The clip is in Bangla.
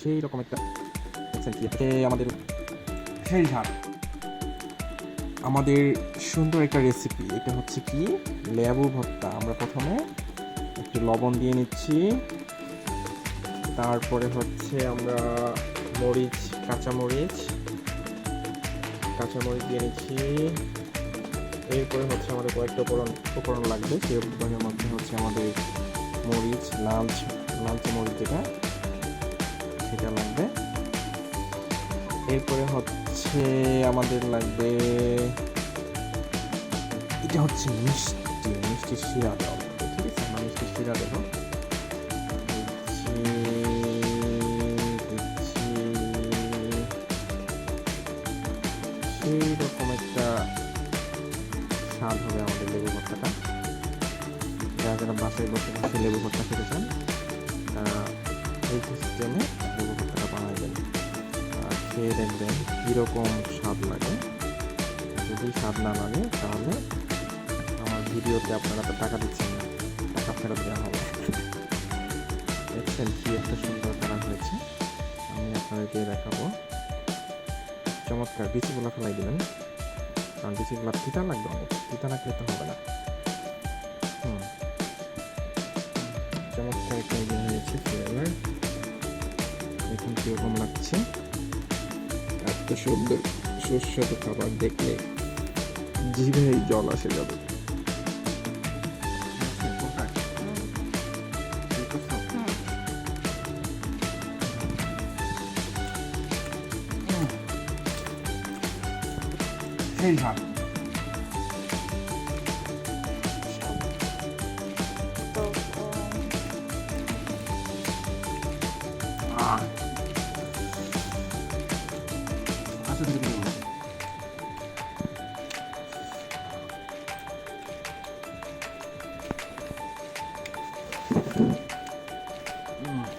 সেই রকম একটা আমাদের সেই ঝাল আমাদের সুন্দর একটা রেসিপি এটা হচ্ছে কি? লেবু ভর্তা। আমরা প্রথমে একটু লবণ দিয়ে নিচ্ছি। তারপরে হচ্ছে আমরা মরিচ কাঁচা মরিচ কাঁচা মরিচ দিয়ে নিচ্ছি। এরপরে হচ্ছে আমাদের কয়েকটা উপকরণ উপকরণ লাগবে। সেই উপকরণের মধ্যে হচ্ছে আমাদের মরিচ লাল লাল মরিচ যেটা। সেটা লাগবে। এরপরে হচ্ছে আমাদের লাগবে, এটা হচ্ছে মিষ্টি মিষ্টি শিরা দেওয়া ঠিক আছে? আমরা মিষ্টি শিরা দেবো। দিচ্ছি দিচ্ছি রকম একটা স্বাদ হবে আমাদের লেবু ভর্তাটা। যারা যারা বাসায় বসে বসে লেবু ভর্তা খেতে চান এই সিস্টেমে খেয়ে দেখবেন কীরকম স্বাদ লাগে। যদি স্বাদ না লাগে, তাহলে আমার ভিডিওতে আপনারা তো টাকা দিচ্ছেন না। টাকা ফেরত দেওয়া হবে। দেখছেন কি একটা সুন্দর কালার হয়েছে। আমি আপনাদেরকে দেখাবো। চমৎকার। বিচিগুলো ফেলাই দেবেন। কারণ বিচিগুলো তিতা লাগবে অনেক। তিতা না খেতে হবে না। হুম। চমৎকার একটা ইয়ে হয়েছে ফ্লেভার এখন কীরকম লাগছে। এত সুন্দর সুস্বাদু খাবার দেখলে জিভেই জল আসে যাবে। সেই ঝাল 박수 드리고 음.